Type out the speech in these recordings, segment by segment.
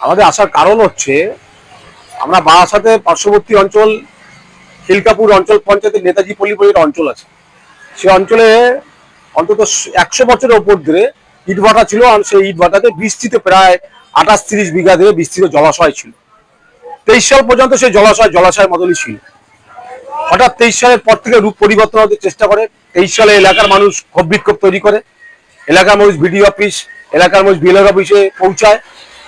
আমাদের আসার কারণ হচ্ছে, আমরা বারাসাতে পার্শ্ববর্তী অঞ্চল, খিলকাপুর অঞ্চল পঞ্চায়েতের নেতাজি পল্লী অঞ্চল আছে। সে অঞ্চলে অন্তত একশো বছরের ওপর ধরে ইট ভাটা ছিল আর সেই ইট ভাটাতে বিস্তৃত প্রায় আঠাশ তিরিশ বিঘা ধরে বিস্তৃত জলাশয় ছিল। তেইশ সাল পর্যন্ত সেই জলাশয় জলাশয়ের মতনই ছিল। হঠাৎ তেইশ সালের পর থেকে রূপ পরিবর্তন হতে চেষ্টা করে। তেইশ সালে এলাকার মানুষ ক্ষোভ বিক্ষোভ তৈরি করে। এলাকার মানুষ বিডিও অফিস এলাকার মানুষ বিএলআর অফিসে পৌঁছায়।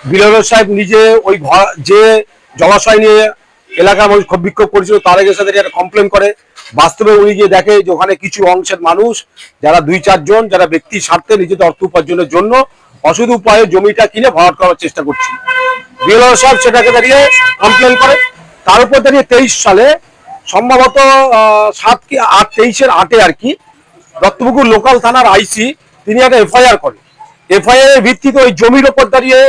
বিএলআর সাহেব নিজে ওই ঘর- যে জলাশয় নিয়ে এলাকার মানুষ ক্ষোভ বিক্ষোভ করেছিল, তার আগে সাথে একটা কমপ্লেন করে। বাস্তবে উনি গিয়ে দেখে যে ওখানে কিছু অংশের মানুষ, যারা দুই চারজন যারা ব্যক্তি স্বার্থে নিজেদের অর্থ উপার্জনের জন্য অসুধ উপায়ে জমিটা কিনে ভরাট করার চেষ্টা করছিল। বিএলআর সাহেব সেটাকে দাঁড়িয়ে কমপ্লেন করে। তার উপর দাঁড়িয়ে তেইশ সালে সম্ভবত সাত কি আট, তেইশের আটে আর কি, দত্তপুকুর লোকাল থানার আইসি তিনি একটা এফআইআর করেন। এফআইআর এর ভিত্তিতে ওই জমির ওপর দাঁড়িয়ে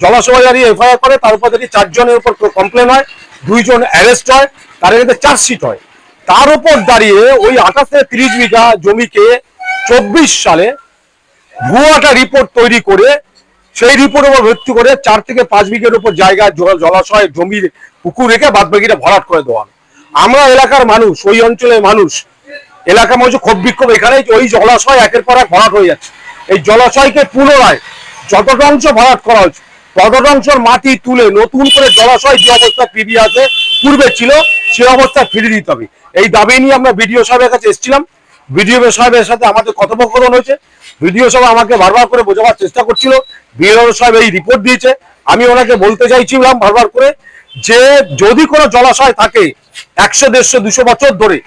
জলাশয় দাঁড়িয়ে এফআইআর করে, তার উপর দাঁড়িয়ে চারজনের উপর কমপ্লেন হয়, দুইজন অ্যারেস্ট হয়, তার এখানে চার্জশিট হয়। তার উপর দাঁড়িয়ে ওই আঠাশ থেকে তিরিশ বিঘা জমিকে চব্বিশ সালে ভুয়ো একটা রিপোর্ট তৈরি করে, সেই রিপোর্টের উপর ভিত্তি করে চার থেকে পাঁচ বিঘের উপর জায়গা জলাশয়, জমির পুকুর রেখে বাদ বাকিটা ভরাট করে দেওয়া আমরা এলাকার মানুষ, ওই অঞ্চলের মানুষ, এলাকার মানুষ ক্ষোভ বিক্ষোভ এখানে ওই জলাশয় একের পর এক ভরাট হয়ে যাচ্ছে। এই জলাশয়কে পুনরায় যতটা অংশ ভরাট করা হচ্ছে ততটা মাটি তুলে নতুন করে জলাশয় যে অবস্থা ফিরিয়ে আছে পূর্বে ছিল, সে অবস্থা ফিরিয়ে দিতে হবে। এই দাবি নিয়ে আমরা বিডিও সাহেবের কাছে এসেছিলাম। বিডিও সাহেবের সাথে আমাদের কথোপকথন হয়েছে। বিডিও সাহেব আমাকে বারবার করে বোঝাবার চেষ্টা করছিল। বিএলও সাহেব এই রিপোর্ট দিয়েছে। আমি ওনাকে বলতে চাইছিলাম বারবার করে যে, যদি কোনো জলাশয় থাকে একশো, দেড়শো, দুশো বছর ধরে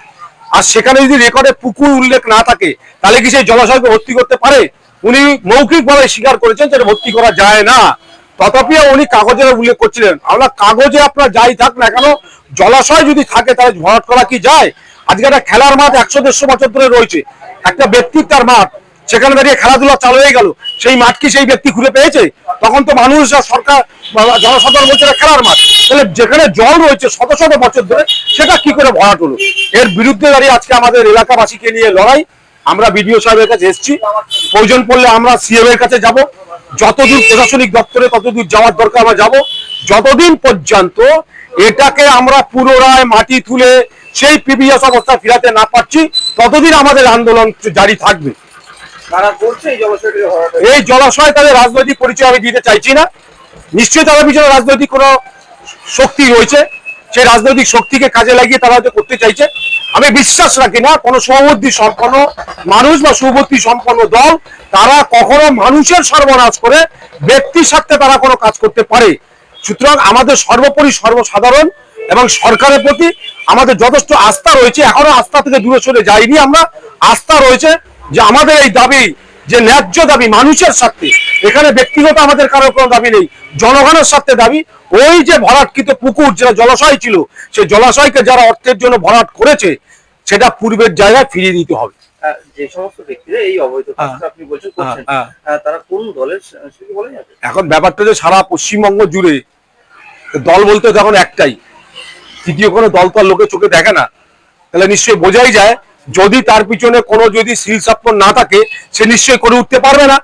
আর সেখানে যদি রেকর্ডে পুকুর উল্লেখ না থাকে, তাহলে কি সেই জলাশয়কে ভর্তি করতে পারে? উনি মৌখিকভাবে স্বীকার করেছেন যেটা ভর্তি করা যায় না। তথাপিও উনি কাগজে উল্লেখ করছিলেন। আমরা কাগজে আপনার যাই থাক না কেন, জলাশয় যদি থাকে তাহলে ভরাট করা কি যায়? আজকে একটা খেলার মাঠ একশো দেড়শো বছর ধরে রয়েছে। একটা ব্যক্তির তার মাঠ সেখানে দাঁড়িয়ে খেলাধুলা চালু হয়ে গেল। সেই মাঠ কি সেই ব্যক্তি ঘুরে পেয়েছে? তখন তো মানুষ সরকার জনসাধারণ বলছে খেলার মাঠ। তাহলে যেখানে জল রয়েছে শত শত বছর ধরে, সেটা কি করে ভরাট হলো? এর বিরুদ্ধে দাঁড়িয়ে আজকে আমাদের এলাকাবাসীকে নিয়ে লড়াই। আমরা বিডিও সাহেবের কাছে এসেছি। প্রয়োজন পড়লে আমরা সিএম এর কাছে যাব। যতদূর প্রশাসনিক দপ্তরে ততদূর যাওয়ার দরকার আমরা যাব। যতদিন পর্যন্ত এটাকে আমরা পুনরায় মাটি তুলে সেই পিবিএস অবস্থা ফিরাতে না পারছি, ততদিন আমাদের আন্দোলন জারি থাকবে। এই জলাশয় তাদের রাজনৈতিক পরিচয় আমি দিতে চাইছি না। নিশ্চয়ই তাদের পিছনে রাজনৈতিক কোনো শক্তি রয়েছে। সেই রাজনৈতিক শক্তিকে কাজে লাগিয়ে তারা হয়তো করতে চাইছে। আমি বিশ্বাস রাখি না, কোনো সহবর্তী সম্পন্ন মানুষ বা সুবর্তী সম্পন্ন দল, তারা কখনো মানুষের সর্বনাশ করে ব্যক্তির স্বার্থে তারা কোনো কাজ করতে পারে। সুতরাং আমাদের সর্বোপরি সর্বসাধারণ এবং সরকারের প্রতি আমাদের যথেষ্ট আস্থা রয়েছে। এখনও আস্থা থেকে দূরে সরে যাইনি আমরা। আস্থা রয়েছে যে আমাদের এই দাবি যে ন্যায্য দাবি মানুষের স্বার্থে এখানে ব্যক্তিগত আমাদের কারও কোনো দাবি নেই জনগণের স্বার্থে দাবি ওই যে ভরাটকৃত পুকুর যেটা জলাশয় ছিল সেই জলাশয়কে যারা অর্থের জন্য ভরাট করেছে সেটা পূর্বের জায়গায় ফিরিয়ে দিতে হবে। যে সমস্ত ব্যক্তিরা এই অবৈধ আপনি বলছেন করছেন হ্যাঁ, আহ, তারা কোন দলের সেটা বলা যাবে? এখন ব্যাপারটা যে সারা পশ্চিমবঙ্গ জুড়ে দল বলতে একটাই। তৃতীয় কোনো দল তো আর লোকের চোখে দেখে না। তাহলে নিশ্চয়ই বোঝাই যায় যদি তার পিছনে কোনো যদি সিল সাপ্পর না থাকে সে নিশ্চয়ই করে উঠতে পারবে না।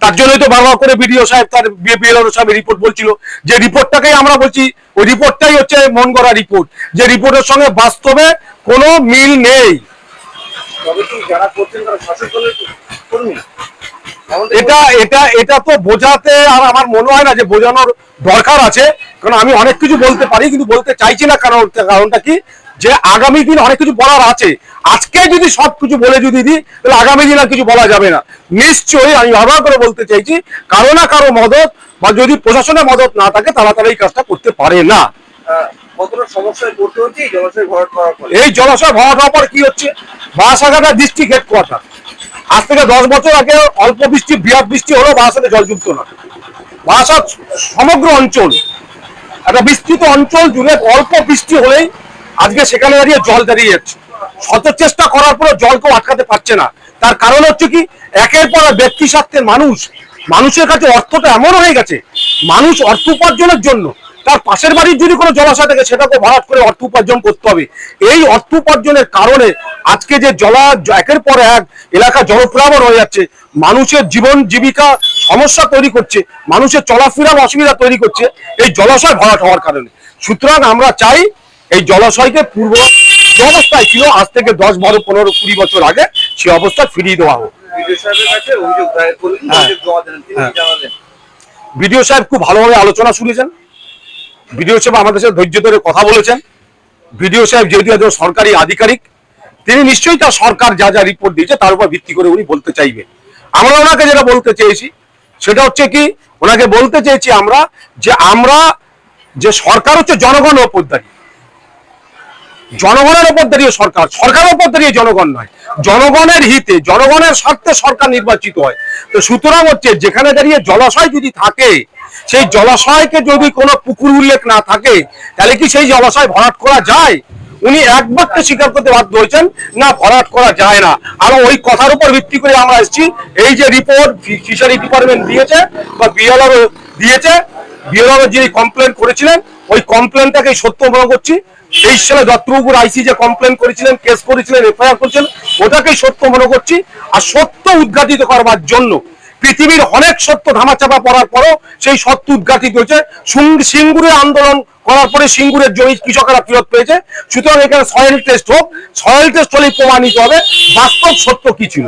তার জন্যই তো বারবার করে বিডিও সাহেব তার বিএলও সাহেব রিপোর্ট বলছিল। যে রিপোর্টটাকেই আমরা বলছি ওই রিপোর্টটাই হচ্ছে মন গড়া রিপোর্ট যে রিপোর্টের সঙ্গে বাস্তবে কোনো মিল নেই। এটা এটা এটা তো বোঝাতে আর আমার মনে হয় না যে বোঝানোর দরকার আছে। কারণ আমি অনেক কিছু বলতে পারি কিন্তু বলতে চাইছি না কারণ কারণটা কি? যে আগামী দিন অনেক কিছু বলার আছে। আজকে যদি সব কিছু বলে যদি দিই তাহলে আগামী দিন আর কিছু বলা যাবে না। নিশ্চয়ই আমি বারবার করে বলতে চাইছি, কারও না কারও মদত বা যদি প্রশাসনের মদত না থাকে, তারা তারা এই কাজটা করতে পারে না। এই জলাশয় ভরাট হওয়ার পর কি হচ্ছে? বাসাঘাটা ডিস্ট্রিক্ট হেডকোয়ার্টার আজ থেকে দশ বছর আগে অল্প বৃষ্টি বৃহৎ বৃষ্টি হলেও বাসাতে জলযুক্ত না। বারাসাত সমগ্র অঞ্চল, একটা বিস্তৃত অঞ্চল জুড়ে অল্প বৃষ্টি হলেই আজকে সেখানে দাঁড়িয়ে জল দাঁড়িয়ে যাচ্ছে। শত চেষ্টা করার পরে জলকেও আটকাতে পারছে না। তার কারণ হচ্ছে কি, একের পর ব্যক্তি স্বার্থের মানুষ। মানুষের কাছে অর্থটা এমন হয়ে গেছে, মানুষ অর্থ উপার্জনের জন্য তার পাশের বাড়ির যদি কোনো জলাশয় থাকে সেটাকে ভরাট করে অর্থ উপার্জন করতে হবে। এই অর্থ উপার্জনের কারণে আজকে যে জলা একের পর এক এলাকা জলপ্লাবন হয়ে যাচ্ছে, মানুষের জীবন জীবিকা সমস্যা তৈরি করছে, মানুষের চলাফেরার অসুবিধা তৈরি করছে, এই জলাশয় ভরাট হওয়ার কারণে। সুতরাং আমরা চাই এই জলাশয়কে পূর্ব যে অবস্থায় ছিল, আজ থেকে দশ, বারো, পনেরো, কুড়ি বছর আগে সে অবস্থা ফিরিয়ে দেওয়া হোক হ্যাঁ। হ্যাঁ। বিডিও সাহেব খুব ভালোভাবে আলোচনা শুনেছেন বিডিও সাহেব আমাদের সাথে ধৈর্য ধরে কথা বলেছেন বিডিও সাহেব যেহেতু একজন সরকারি আধিকারিক, তিনি নিশ্চয়ই তার সরকার যা যা রিপোর্ট দিয়েছে তার উপর ভিত্তি করে উনি বলতে চাইবেন আমরা ওনাকে যেটা বলতে চেয়েছি, সেটা হচ্ছে কি, ওনাকে বলতে চেয়েছি আমরা যে আমরা, যে সরকার হচ্ছে জনগণ দাঁড়িয়ে জনগণের ওপর দাঁড়িয়ে সরকার, সরকারের ওপর দাঁড়িয়ে জনগণ নয়, জনগণের হিতে, জনগণের স্বার্থে সরকার নির্বাচিত হয়। তো সুতরাং হচ্ছে যেখানে দাঁড়িয়ে জলাশয় যদি থাকে, সেই জলাশয়কে যদি কোনো পুকুর উল্লেখ না থাকে, তাহলে কি সেই জলাশয় ভরাট করা যায়? উনি এক বাক্যে স্বীকার করতে বাধ্য হয়েছেন, না, ভরাট করা যায় না। আর ওই কথার উপর ভিত্তি করে আমরা এসেছি। এই যে রিপোর্ট ফিশারি ডিপার্টমেন্ট দিয়েছে, বা বিএলআর দিয়েছে বিএলআর যিনি কমপ্লেন করেছিলেন, ওই কমপ্লেনটাকে সত্য মনে করছি। তেইশ সালে দত্তবাবুর আইসি যে কমপ্লেন করেছিলেন কেস করেছিলেন এফআইআর করেছিলেন ওটাকেই সত্য মনে করছি। আর সত্য উদ্ঘাটিত করবার জন্য পৃথিবীর অনেক সত্য ধামাচাপা পড়ার পরও সেই সত্য উদ্ঘাটিত হয়েছে। সিঙ্গুরের আন্দোলন করার পরে সিঙ্গুরের জমি কৃষকেরা ফেরত পেয়েছে। সুতরাং এখানে সয়েল টেস্ট হোক সয়েল টেস্ট হলেই প্রমাণিত হবে বাস্তব সত্য কি ছিল।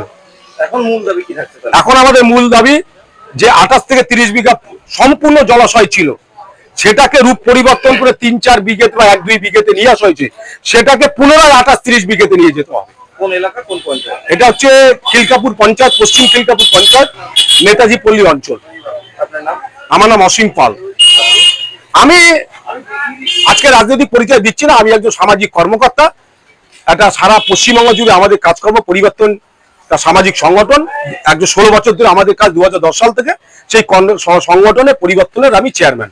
এখন মূল দাবি কি থাকছে এখন আমাদের মূল দাবি যে আঠাশ থেকে তিরিশ বিঘা সম্পূর্ণ জলাশয় ছিল। সেটাকে রূপ পরিবর্তন করে তিন চার বিঘেতে বা এক দুই বিঘেতে নিয়ে আসা হয়েছে। সেটাকে পুনরায় আঠাশ তিরিশ বিঘেতে নিয়ে যেতে হবে। কোন এলাকা কোন পঞ্চায়েত? এটা হচ্ছে খিলকাপুর পঞ্চায়েত পশ্চিম খিলকাপুর পঞ্চায়েত নেতাজি পল্লী অঞ্চল। আমার নাম অসীম পাল। আমি আজকে রাজনৈতিক পরিচয় দিচ্ছি না আমি একজন সামাজিক কর্মকর্তা। একটা সারা পশ্চিমবঙ্গ জুড়ে আমাদের কাজকর্ম পরিবর্তন একটা সামাজিক সংগঠন। একজন ষোলো বছর ধরে আমাদের কাজ দু হাজার দশ সাল থেকে সেই সংগঠনে পরিবর্তনের আমি চেয়ারম্যান